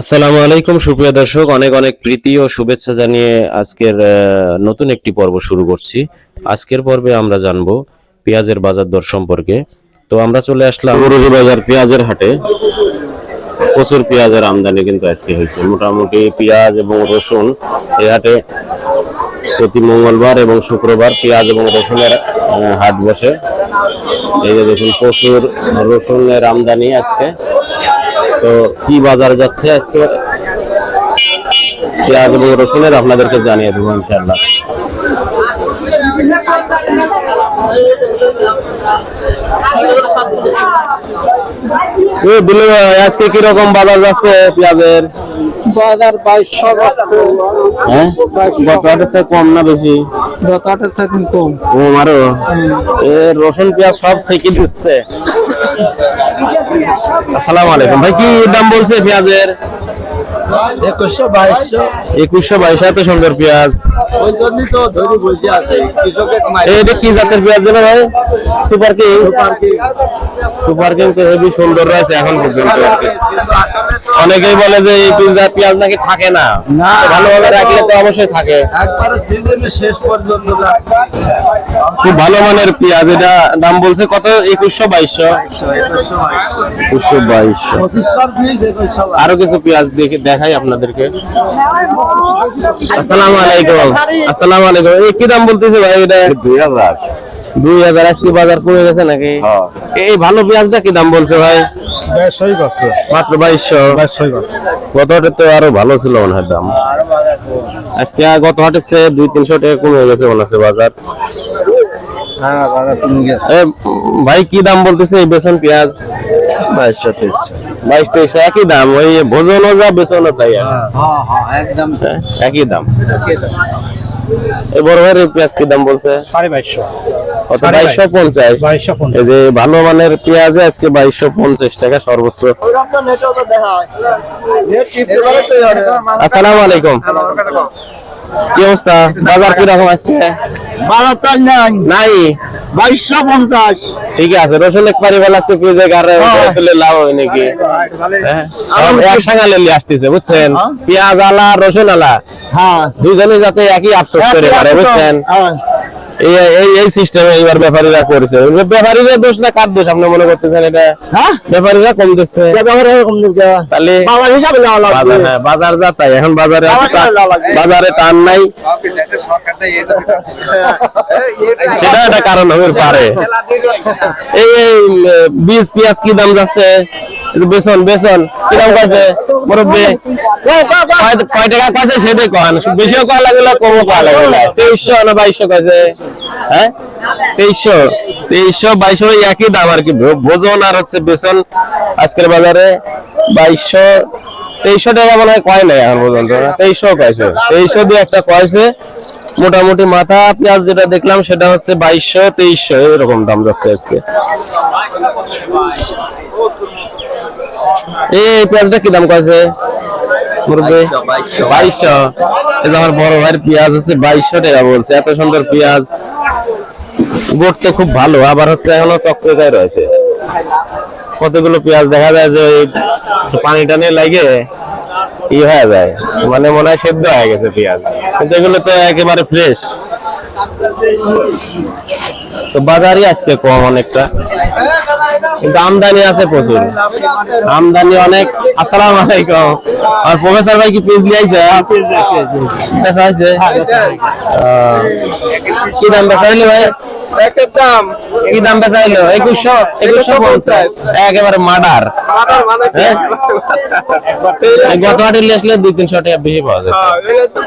আসসালামু আলাইকুম, সুপ্রিয় দর্শক। অনেক অনেক প্রীতি ও শুভেচ্ছা জানিয়ে আজকের নতুন একটি পর্ব শুরু করছি। আজকের পর্বে আমরা জানব পেঁয়াজের বাজার দর সম্পর্কে। তো আমরা চলে আসলাম মুরগি বাজার পেঁয়াজের হাটে। প্রচুর পেঁয়াজের আমদানি কিন্তু আজকে হয়েছে। মোটামুটি পেঁয়াজ এবং রসুন এই হাটে প্রতি মঙ্গলবার এবং শুক্রবার পেঁয়াজ এবং রসুনের হাট বসে। এই যে দেখুন, প্রচুর রসুনের আমদানি আজকে। তো কি বাজার যাচ্ছে আজকে? পেঁয়াজ এবং রসুনের আপনাদেরকে জানিয়ে দেবো ইনশাল্লাহ আজকে কীরকম বাজার যাচ্ছে পেঁয়াজের? হ্যাঁ? গত কম না বেশি? গত আটের থেকে কম। কম আরও এ রসুন পেঁয়াজ সব সেকি দিচ্ছে। আসসালামু আলাইকুম। ভাই কি দাম বলছে পেঁয়াজের? একুশশো বাইশশো। একুশশো বাইশ এত সুন্দর পেঁয়াজ। ওই জন্যই তো ধরে বসে আছে এটা কি জাতের পেঁয়াজ ভাই? Super king? Super king. তো হেভি সুন্দর রয়েছে এখন পর্যন্ত। অনেকেই বলে যে এই পিৎজা পেঁয়াজ নাকি থাকে না। না। ভালোভাবে রাখলে তো অবশ্যই থাকে। একবারে সিজনের শেষ পর্যন্ত খুব ভালো মানের পেঁয়াজ এটা দাম বলছে কত? একুশশো বাইশশো। একুশশো বাইশশো। আরও কিছু পেঁয়াজ দেখে দেখাই আপনাদেরকে। আসসালামু আলাইকুম। আসসালামু আলাইকুম। এই কি দাম বলতেছে ভাই এটা? দুই হাজার। দুই হাজার আজকে বাজার কমে গেছে নাকি? হ্যাঁ। এই ভালো পেঁয়াজটা কি দাম বলছে ভাই? মাত্র বাইশশো। গত হাটে তো আরও ভালো ছিল মনে হয় দাম। আজকে গত হাটের চেয়ে দুই তিনশো টাকা কমে গেছে মনে হচ্ছে বাজার। হ্যাঁ ভাই কি দাম বলতেছে এই বেসন পেঁয়াজ? বাইশশো তেইশশো বাইশ তেইশশো একই দাম। ওই ভোজনও যা বেসনও তাই। হ্যাঁ হ্যাঁ একদম। একই দাম। এই বড় ভাইয়ের পেঁয়াজ কি দাম বলছে? সাড়ে বাইশশো। কত বাইশশো পঞ্চাশ। যে ভালো মানের পেঁয়াজে আজকে বাইশশো পঞ্চাশ টাকা সর্বোচ্চ। আসসালামু আলাইকুম। কি অবস্থা? বাজার কীরকম আজকে? বারো তার নাই? নাই বাইশশো পঞ্চাশ ঠিক আছে রসুন এক পারি বেলা চেপে যে গারে হ্যাঁ। লাভ হয় নাকি? হ্যাঁ? আসতেছে বুঝছেন? পেঁয়াজ আলা রসুন আলা। হ্যাঁ। দুজনে যাতে একই আফসোস করে পারে বুঝছেন? এই এই এই সিস্টেমে এইবার ব্যাপারীরা করেছে। ব্যাপারীরা দোষ না কার দোষ? আপনি মনে করতেছেন এটা? হ্যাঁ? ব্যাপারীরা কম দিচ্ছে ব্যবহার এরকম দিকে তাহলে বাবার হিসাবে যাওয়া লাগবে। বাজার হ্যাঁ বাজার যা তাই। এখন বাজারে বাজারে টান নাই। সেটা একটা কারণ হতে পারে। এই বীজ পেঁয়াজ কি দাম যাচ্ছে? বেসন বেসন কি দাম কাছে মুরব্বী? কয় টাকা কাছে সেটাই কন? বেশিও কয় লাগল কমও কয় লাগল তেইশশো না বাইশশো কাছে হ্যাঁ? তেইশশো। তেইশশো বাইশশো একই দাম আর কি। ভোজন আর হচ্ছে বেসন আজকের বাজারে বাইশশো। তেইশশো টাকা মনে হয় কয় নাই এখন পর্যন্ত? তেইশশো কয়েছে তেইশশো দিয়ে একটা কয়েছে মোটামুটি মাথা পেঁয়াজ যেটা দেখলাম সেটা হচ্ছে বাইশশো তেইশশো এরকম দাম যাচ্ছে আজকে। এই পেঁয়াজটা কি দাম কয়েছে বাইশশো এই আমার বড় ভাইয়ের পেঁয়াজ হচ্ছে বাইশশো টাকা বলছে এত সুন্দর পেঁয়াজ। গোট তো খুব ভালো আবার হচ্ছে এখনও চকচকায় রয়েছে। কতগুলো পেঁয়াজ দেখা যায় যে পানি টানি লাগে ই হয়ে যায়। মানে মনে হয় সেদ্ধ হয়ে গেছে পেঁয়াজ। কিন্তু এগুলো তো একেবারে ফ্রেশ তো বাজারই আজকে কম অনেকটা। কিন্তু আমদানি আছে প্রচুর। আমদানি অনেক আসসালামু আলাইকুম। আর প্রফেসর ভাই কি পিস নিয়ে আইছে? পেশা আছে। কি দাম বেচা হইল ভাই? একটা দাম। কি দাম বেচা হইল? একুশশো একুশশো পঞ্চাশ। একেবারে মার্ডার হ্যাঁ? গত হাটে নিয়ে আসলে দুই তিনশো টাকা বেশি পাওয়া যায়। এটা তো